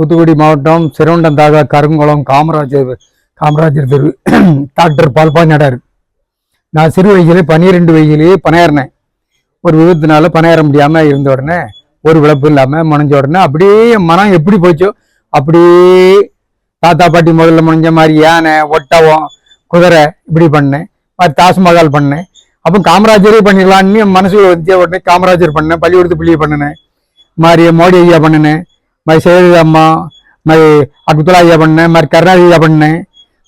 தூத்துக்குடி மாவட்டம் சிறுவண்டம் தாகா கருங்குளம் காமராஜர் காமராஜர் தெரு டாக்டர் பால்பாஞ்சாடார் நான் சிறு வயசுலேயே பன்னிரெண்டு வயசுலேயே பணியாறினேன். ஒரு விபத்துனால பணியாற முடியாமல் இருந்த உடனே ஒரு விளப்பு இல்லாமல் முனைஞ்ச உடனே அப்படியே மனம் எப்படி போச்சோ? அப்படியே தாத்தா பாட்டி முதல்ல முனைஞ்ச மாதிரி யானை ஒட்டவம் குதிரை இப்படி பண்ணேன். மாதிரி தாஜ்மஹால் பண்ணேன். அப்போ காமராஜரே பண்ணிடலான்னு என் வந்து உடனே காமராஜர் பண்ணேன். பள்ளிக்கூடத்து பிள்ளையை பண்ணினேன். மாதிரி மோடி ஐயா பண்ணினேன். மாதிரி ஜெயலலிதா அம்மா மாதிரி அப்துல்லா ஐயா பண்ணேன் மாதிரி கருணாநிதி ஐயா பண்ணேன்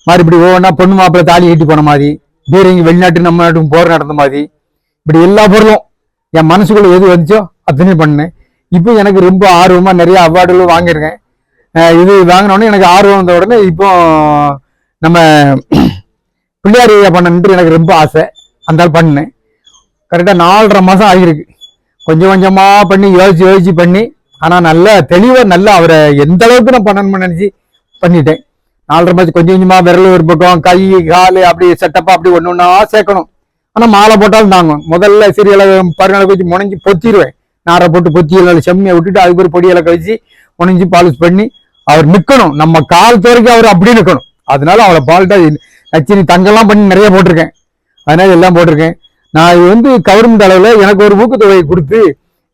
மாதிரி இப்படி ஒவ்வொன்றா பொண்ணு மாப்பிள்ளை தாலி கட்டி போன மாதிரி பீரங்கி வெளிநாட்டு நம்ம நாட்டுக்கும் போர் நடந்த மாதிரி இப்படி எல்லா பொருளும் என் மனசுக்குள்ள எது வந்துச்சோ அத்தனையும் பண்ணேன். இப்போ எனக்கு ரொம்ப ஆர்வமாக நிறைய அவார்டுகளும் வாங்கியிருக்கேன். இது வாங்கினோடனே எனக்கு ஆர்வம் வந்த உடனே இப்போ நம்ம பிள்ளையார் ஐயா பண்ணணுன்ட்டு எனக்கு ரொம்ப ஆசை. அந்த பண்ணேன். கரெக்டாக நாலரை மாதம் ஆகியிருக்கு. கொஞ்சம் கொஞ்சமாக பண்ணி யோசிச்சு யோசிச்சு பண்ணி ஆனால் நல்ல தெளிவாக நல்லா அவரை எந்த அளவுக்கு நான் பண்ணணும்னு நினச்சி பண்ணிட்டேன். நாலரை மாதம் கொஞ்சம் கொஞ்சமா விரல் ஒரு பக்கம் கை கால் அப்படி செட்டப்பாக அப்படி ஒன்று ஒன்றா சேர்க்கணும். ஆனால் மாலை போட்டாலும் தாங்கும். முதல்ல சிறியலை பருங்களை வச்சு முனைஞ்சு பொத்திடுவேன் நாரை போட்டு பொத்தி இலை செம்மியை விட்டுட்டு அதுக்கு ஒரு பொடி இலை கழிச்சு முனைஞ்சு பாலிஷ் பண்ணி அவர் நிற்கணும் நம்ம கால் வரைக்கும் அவர் அப்படி நிற்கணும் அதனால அவளை பால்ட்டா நச்சினி தங்கெல்லாம் பண்ணி நிறைய போட்டிருக்கேன். அதனால எல்லாம் போட்டிருக்கேன். நான் வந்து கவர்மெண்ட் அளவில் எனக்கு ஒரு ஊக்கத்தொகையை கொடுத்து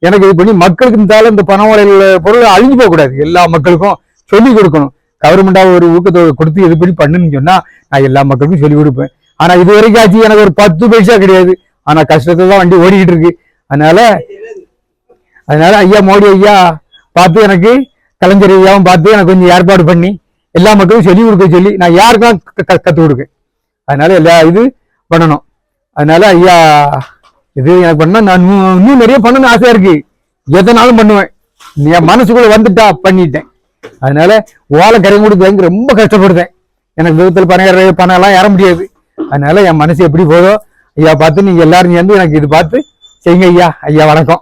எனக்கு இது பண்ணி மக்களுக்கு இருந்தாலும் இந்த பண வரையில் பொருள் அழிஞ்சு போகக்கூடாது. எல்லா மக்களுக்கும் சொல்லிக் கொடுக்கணும். கவர்மெண்டாக ஒரு ஊக்கத்தொகை கொடுத்து இது பண்ணி பண்ணுன்னு சொன்னால் நான் எல்லா மக்களுக்கும் சொல்லி கொடுப்பேன். ஆனால் இது வரைக்கும் ஆச்சு எனக்கு ஒரு பத்து பைசா கிடையாது. ஆனால் கஷ்டத்தை தான் வண்டி ஓடிக்கிட்டு இருக்கு. அதனால அதனால ஐயா மோடி ஐயா பார்த்து எனக்கு கலைஞர் ஐயாவும் பார்த்து எனக்கு கொஞ்சம் ஏற்பாடு பண்ணி எல்லா மக்களும் சொல்லிக் கொடுக்க சொல்லி நான் யாருக்கும் கற்றுக் கொடுக்கேன். அதனால எல்லா இது பண்ணணும். அதனால ஐயா இது எனக்கு பண்ணா நான் இன்னும் நிறைய பண்ணணும்னு ஆசையா இருக்கு. எதனாலும் பண்ணுவேன். என் மனசுக்குள்ள வந்துட்டா பண்ணிட்டேன். அதனால ஓலை கரை கொடுத்து ரொம்ப கஷ்டப்படுறேன் எனக்கு விபத்தில் பணம் பணம் எல்லாம் ஏற முடியாது. அதனால என் மனசு எப்படி போதோ ஐயா பார்த்து நீங்க எல்லாரும் சேர்ந்து எனக்கு இது பார்த்து செய்யுங்க ஐயா. ஐயா வணக்கம்.